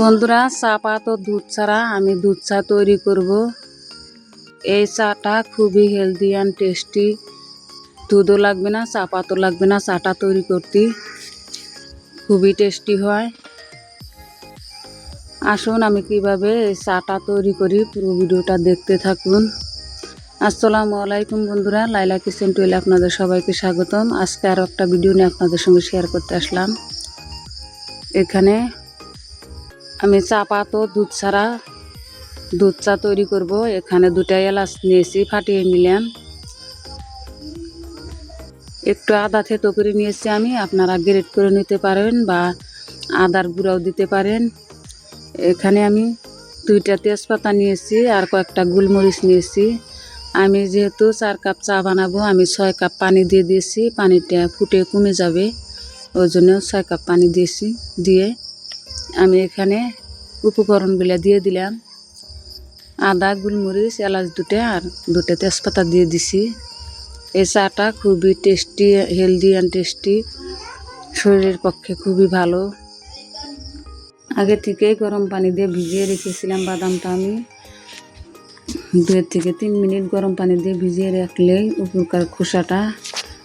বন্ধুরা, চা পাত দুধ ছাড়া আমি দুধ চা তৈরি করব। এই চাটা খুবই হেলদি অ্যান্ড টেস্টি দুধও লাগবে না, চা পাতও লাগবে না, চাটা তৈরি করতে। খুবই টেস্টি হয়। আসুন, আমি কীভাবে এই চাটা তৈরি করি পুরো ভিডিওটা দেখতে থাকুন। আসসালামু আলাইকুম বন্ধুরা, লাইলা কিচেন টুয়েলে আপনাদের সবাইকে স্বাগতম। আজকে আরও একটা ভিডিও নিয়ে আপনাদের সঙ্গে শেয়ার করতে আসলাম। এখানে আমি চা পাতো দুধ ছাড়া দুধ চা তৈরি করব। এখানে দুটা এলাচ নিয়েছি, ফাটিয়ে নিলাম। একটু আদা থেতো করে নিয়েছি আমি, আপনারা গ্রেট করে নিতে পারেন বা আদার গুঁড়াও দিতে পারেন। এখানে আমি দুইটা তেজপাতা নিয়েছি আর কয়েকটা গোলমরিচ নিয়েছি। আমি যেহেতু চার কাপ চা বানাবো, আমি ছয় কাপ পানি দিয়ে দিয়েছি, পানিটা ফুটে কমে যাবে। ওই জন্য ছয় কাপ পানি দিয়েছি, দিয়ে আমি এখানে উপকরণগুলো দিয়ে দিলাম। আদা, গোলমরিচ, এলাচ দুটো আর দুটো তেজপাতা দিয়ে দিছি। এই চাটা খুবই টেস্টি, হেলদি অ্যান্ড টেস্টি, শরীরের পক্ষে খুবই ভালো। আগে থেকেই গরম পানি দিয়ে ভিজিয়ে রেখেছিলাম বাদামটা আমি। দুই থেকে তিন মিনিট গরম পানি দিয়ে ভিজিয়ে রাখলেই উপরকার খোসাটা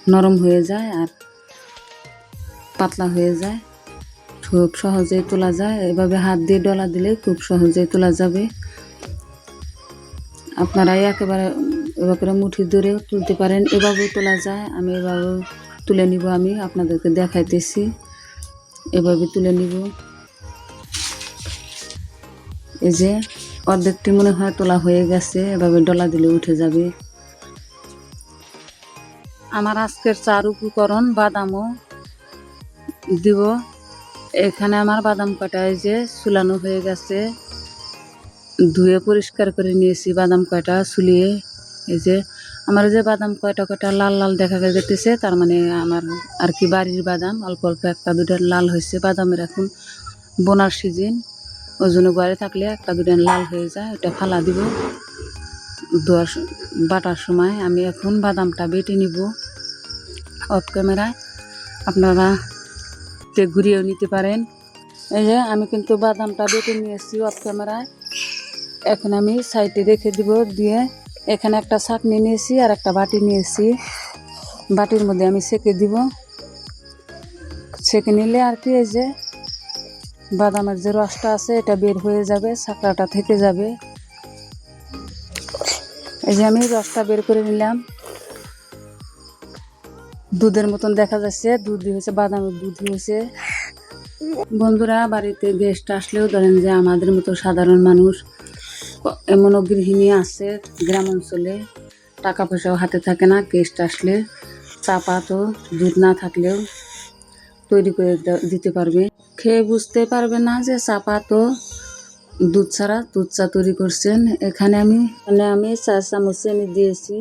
নরম হয়ে যায় আর পাতলা হয়ে যায়। খুব সহজেই তোলা যায়। এভাবে হাত দিয়ে ডলা দিলে খুব সহজেই তোলা যাবে। আপনারা একেবারে এভাবে মুঠি ধরেও তুলতে পারেন। এভাবেও তোলা যায়। আমি এভাবে তুলে নিব। আমি আপনাদেরকে দেখাইতেছি। এভাবে তুলে নিব। এই যে অর্ধেকটি মনে হয় তোলা হয়ে গেছে, এভাবে ডলা দিলে উঠে যাবে। আমার আজকের চার উপকরণ বাদামও দিব। এখানে আমার বাদাম কটায় যে চুলানো হয়ে গেছে। ধুয়ে পরিষ্কার করে নিয়েছি বাদাম কয়টা চুলিয়ে এই যে আমার যে বাদাম কয়টা কয়টা লাল লাল দেখা যেতেছে তার মানে আমার আর কি বাড়ির বাদাম, অল্প অল্প একটা দুটা লাল হয়েছে বাদামের এখন বোনার সিজন। ওই ঘরে থাকলে একটা দুটা লাল হয়ে যায় ওটা ফালা দিব। ধোয়ার বাটার সময় আমি এখন বাদামটা বেটে নিব অফ ক্যামেরায় আপনারা তে ঘুরিয়েও নিতে পারেন। এই যে আমি কিন্তু বাদামটা বেটে নিয়েছি অফ ক্যামেরায় এখন আমি সাইডে রেখে দিব দিয়ে এখানে একটা চাটনি নিয়েছি আর একটা বাটি নিয়েছি। বাটির মধ্যে আমি সেঁকে দিব। সেঁকে নিলে আর কি এই যে বাদামের যে রসটা আছে, এটা বের হয়ে যাবে, ছাকড়াটা থেকে যাবে। এই যে আমি রসটা বের করে নিলাম। দুধের মতন দেখা যাচ্ছে, দুধ হয়েছে, বাদামের দুধ হয়েছে। বন্ধুরা, বাড়িতে গেস্ট আসলেও ধরেন যে আমাদের মতো সাধারণ মানুষ এমনও গৃহিণী আছে গ্রাম অঞ্চলে টাকা পয়সাও হাতে থাকে না, গেস্ট আসলে চা তো দুধ না থাকলেও। তৈরি করে দিতে পারবে। খেয়ে বুঝতে পারবে না যে চা তো দুধ ছাড়া, দুধ চা তৈরি করছেন। এখানে আমি মানে আমি চা চামচ চিনি দিয়েছি।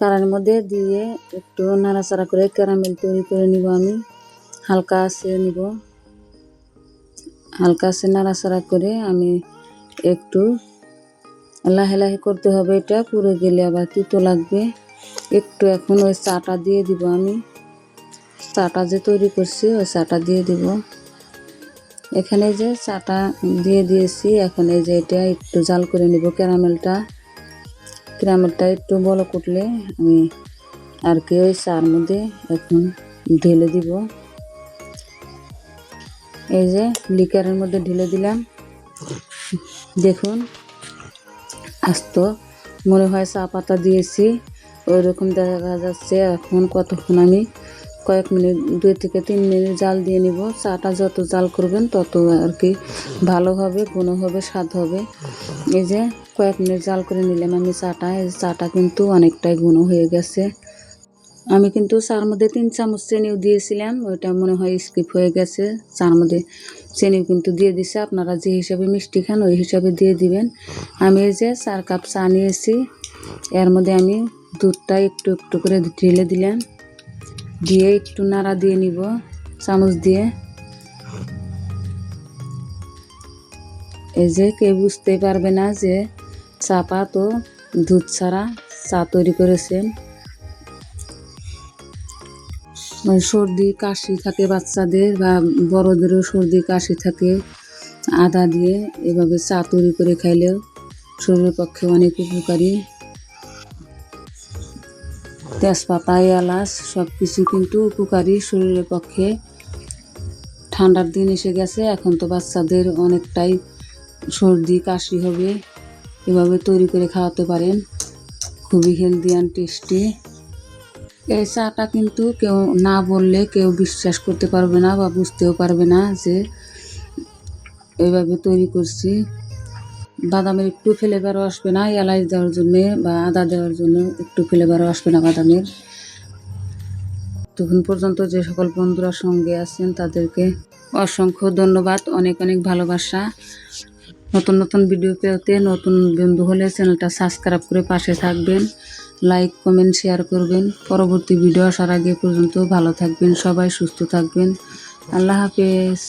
কারার মধ্যে দিয়ে একটু নাড়াচাড়া করে ক্যারামেল তৈরি করে নিব আমি। হালকা আছে নিব। হালকা আছে নাড়াচাড়া করে আমি একটু লাহে লাহে করতে হবে এটা। পুরো গেলে আবার তিতো লাগবে। একটু এখন ওই চাটা দিয়ে দিব আমি। চাটা যে তৈরি করছি, ওই চাটা দিয়ে দিব। এখানে যে চাটা দিয়ে দিয়েছি, এখন এই যে এটা একটু জাল করে নিব ক্যারামেলটা। ক্যারামেলটা একটু বড় কুটলে আমি আর কি ওই চার মধ্যে এখন ঢেলে দিব। এই যে লিকারের মধ্যে ঢেলে দিলাম। দেখুন, আস্ত মনে হয় চা পাতা দিয়েছি। ওই রকম দেখা যাচ্ছে এখন কতক্ষণ আমি কয়েক মিনিট, দুই থেকে তিন মিনিট জাল দিয়ে নিব। চাটা যত জাল করবেন তত আর কি ভালো হবে, গুণ হবে, স্বাদ হবে। এই যে কয়েক মিনিট জাল করে নিলাম আমি চাটা। এই চাটা কিন্তু অনেকটাই গুণ হয়ে গেছে। আমি কিন্তু চার মধ্যে তিন চামচ চিনিও দিয়েছিলাম, ওইটা মনে হয় স্কিপ হয়ে গেছে। চার মধ্যে চিনিও কিন্তু দিয়ে দিছে। আপনারা যে হিসাবে মিষ্টি খান, ওই হিসাবে দিয়ে দিবেন। আমি এই যে চার কাপ চা নিয়েছি। এর মধ্যে আমি দুধটা একটু একটু করে ঢেলে দিলাম। দিয়ে একটু নাড়া দিয়ে নিব, চামচ দিয়ে। এই যে কেউ বুঝতে পারবে না যে চা পাত ও দুধ ছাড়া চা তৈরি করেছেন। সর্দি কাশি থাকে বাচ্চাদের বা বড়দেরও সর্দি কাশি থাকে, আদা দিয়ে এভাবে চা তৈরি করে খাইলেও শরীরের পক্ষে অনেক উপকারী। তেজপাতা এলাচ সব কিছু কিন্তু উপকারী শরীরের পক্ষে। ঠান্ডার দিন এসে গেছে, এখন তো বাচ্চাদের অনেকটাই সর্দি, কাশি হবে। এভাবে তৈরি করে খাওয়াতে পারেন। খুবই হেলদি অ্যান্ড টেস্টি এই চাটা কিন্তু কেউ না বললে কেউ বিশ্বাস করতে পারবে না বা বুঝতেও পারবে না যে এইভাবে তৈরি করছি। বাদামের একটু ফ্লেভারও আসবে না, এলাচ দেওয়ার জন্য বা আদা দেওয়ার জন্য একটু ফ্লেভারও আসবে না বাদামের। তখন পর্যন্ত যে সকল বন্ধুরা সঙ্গে আছেন, তাদেরকে অসংখ্য ধন্যবাদ, অনেক অনেক ভালোবাসা। নতুন নতুন ভিডিও পেতে নতুন বন্ধু হলে চ্যানেলটা সাবস্ক্রাইব করে পাশে থাকবেন লাইক কমেন্ট শেয়ার করবেন। পরবর্তী ভিডিও আসার আগে পর্যন্ত ভালো থাকবেন, সবাই সুস্থ থাকবেন। আল্লাহ হাফেজ।